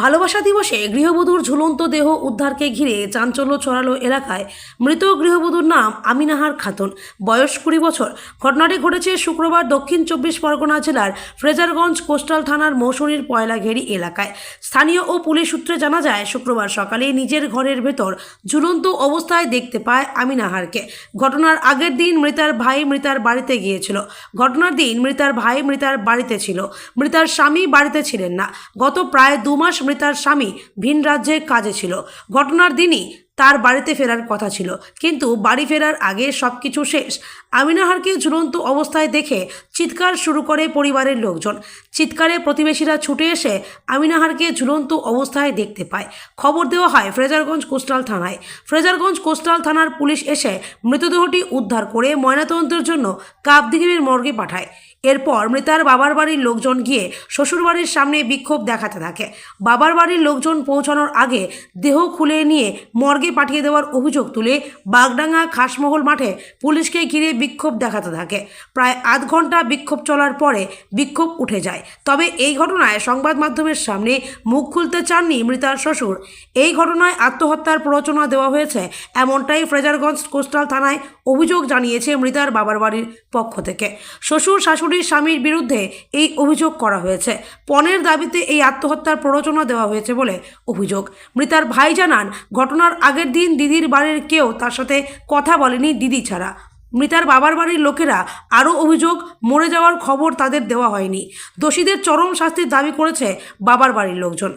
ভালোবাসা দিবসে গৃহবধূর ঝুলন্ত দেহ উদ্ধারকে ঘিরে চাঞ্চল্য ছড়ালো এলাকায়। মৃত গৃহবধূর নাম আমিনাহার খাতুন। বয়স কুড়ি বছর। ঘটনাটি ঘটেছে শুক্রবার দক্ষিণ চব্বিশ পরগনা জেলার ফ্রেজারগঞ্জ কোস্টাল থানার মৌসুমীর পয়লাঘেরি এলাকায়। স্থানীয় ও পুলিশ সূত্রে জানা যায়, শুক্রবার সকালে নিজের ঘরের ভেতর ঝুলন্ত অবস্থায় দেখতে পায় আমিনাহারকে। ঘটনার আগের দিন মৃতার ভাই মৃতার বাড়িতে গিয়েছিল। ঘটনার দিন মৃতার ভাই মৃতার বাড়িতে ছিল। মৃতার স্বামী বাড়িতে ছিলেন না। গত প্রায় দু মাস মৃতার স্বামী ভিন রাজ্যে কাজে ছিল। ঘটনার দিনই তার বাড়িতে ফেরার কথা ছিল। কিন্তু বাড়ি ফেরার আগে সব কিছু শেষ। আমিনাহারকে ঝুলন্ত অবস্থায় দেখে চিৎকার শুরু করে পরিবারের লোকজন। চিৎকারে প্রতিবেশীরা ছুটে এসে আমিনাহারকে ঝুলন্ত অবস্থায় দেখতে পায়। খবর দেওয়া হয় ফ্রেজারগঞ্জ কোস্টাল থানায়। ফ্রেজারগঞ্জ কোস্টাল থানার পুলিশ এসে মৃতদেহটি উদ্ধার করে ময়নাতদন্তের জন্য কাবদিঘির মর্গে পাঠায়। এরপর মৃতার বাবার বাড়ির লোকজন গিয়ে শ্বশুরবাড়ির সামনে বিক্ষোভ দেখাতে থাকে। বাবার বাড়ির লোকজন পৌঁছানোর আগে দেহ খুলে নিয়ে মর্গে পাঠিয়ে দেওয়ার অভিযোগ তুলে বাগডাঙ্গা খাসমহল মাঠে পুলিশকে ঘিরে বিক্ষোভ দেখাতে থাকে। প্রায় আধ ঘণ্টা বিক্ষোভ চলার পরে বিক্ষোভ উঠে যায়। তবে এই ঘটনায় সংবাদ মাধ্যমের সামনে মুখ খুলতে চাননি মৃতার শ্বশুর। এই ঘটনায় আত্মহত্যার প্ররোচনা দেওয়া হয়েছে এমনটাই ফ্রেজারগঞ্জ কোস্টাল থানায় অভিযোগ জানিয়েছে মৃতার বাবার বাড়ির পক্ষ থেকে। শ্বশুর শাশুড়ির স্বামীর বিরুদ্ধে এই অভিযোগ করা হয়েছে। পণের দাবিতে এই আত্মহত্যার প্ররোচনা দেওয়া হয়েছে বলে অভিযোগ। মৃতার ভাই জানান, ঘটনার আগের দিন দিদির বাড়ির কেউ তার সাথে কথা বলেনি দিদি ছাড়া। মৃতার বাবার বাড়ির লোকেরা আরও অভিযোগ, মরে যাওয়ার খবর তাদের দেওয়া হয়নি। দোষীদের চরম শাস্তির দাবি করেছে বাবার বাড়ির লোকজন।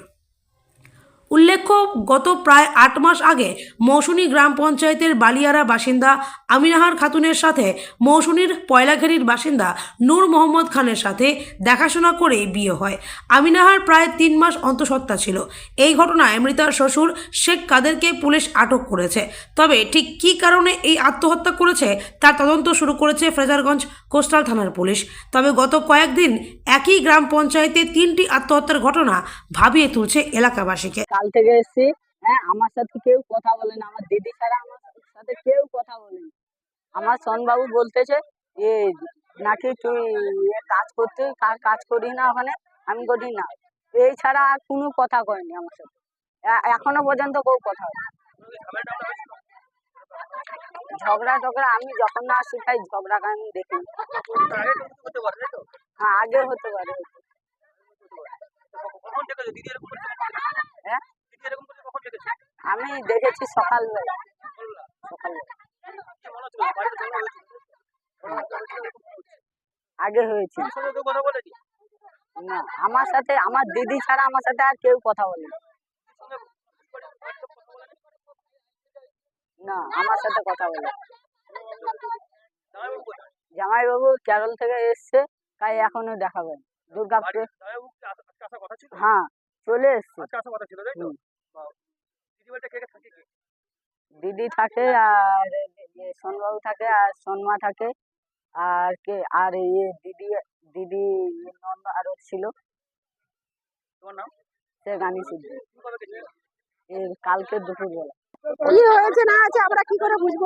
উল্লেখ্য, গত প্রায় আট মাস আগে মৌসুনী গ্রাম পঞ্চায়েতের বালিয়ারা বাসিন্দা আমিনাহার খাতুনের সাথে মৌসুনীর পয়লাঘেরির বাসিন্দা নূর মোহাম্মদ খানের সাথে দেখাশোনা করেই বিয়ে হয়। আমিনাহার প্রায় তিন মাস অন্তঃসত্ত্বা ছিল। এই ঘটনায় মৃতার শ্বশুর শেখ কাদেরকে পুলিশ আটক করেছে। তবে ঠিক কী কারণে এই আত্মহত্যা করেছে তার তদন্ত শুরু করেছে ফ্রেজারগঞ্জ কোস্টাল থানার পুলিশ। তবে গত কয়েকদিন একই গ্রাম পঞ্চায়েতে তিনটি আত্মহত্যার ঘটনা ভাবিয়ে তুলছে এলাকাবাসীকে। কাল থেকে এসছি হ্যাঁ আমার সাথে কেউ কথা বলে না। আমার দিদি ছাড়া আমার সাথে কেউ কথা বলে না। আমার সনবাবু বলতেছে, এ, নাকি তুই কাজ করতে, কার কাজ করি না ওখানে? আমি করি না, এই ছাড়া আর কোনো কথা কয়নি আমার সাথে। এখনও পর্যন্ত কেউ কথা ঝগড়া টগড়া আমি যখন না আসি তাই ঝগড়া আমি দেখি হ্যাঁ আগে হতে পারে। আমি দেখেছি সকালবেলা। সকালবেলা। আগে হয়েছে না আমার সাথে আমার দিদি ছাড়া আমার সাথে আর কেউ কথা বলে না। আমার সাথে কথা বলে। জামাইবাবু কেরল থেকে এসছে তাই এখনও দেখাবেন। দুর্গাপুরে হ্যাঁ। চলে এসছে। দিদি থাকে আর সোনবাবু থাকে আর সোনমা থাকে। আর কে? আর ইয়ে দিদি দিদি নন্দ আরও ছিল। সে গানি এর কালকে দুপুরবেলা। কি হয়েছে না আছে আমরা কি করে বুঝব?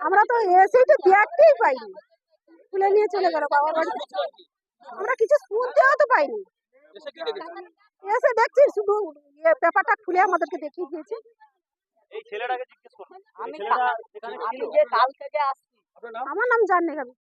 আমরা তো এসেই তো দেখতেই পাইনি। তুলে নিয়ে চলে গেল বাবার বাড়িতে আমরা কিছু শুনতেও তো পাইনি। এসে দেখছি শুধু ইয়ে পেপারটা খুলে আমাদেরকে দেখিয়ে দিয়েছে। আমি কা- আমি যে কাল থেকে আসছি। আমার নাম জানি আমি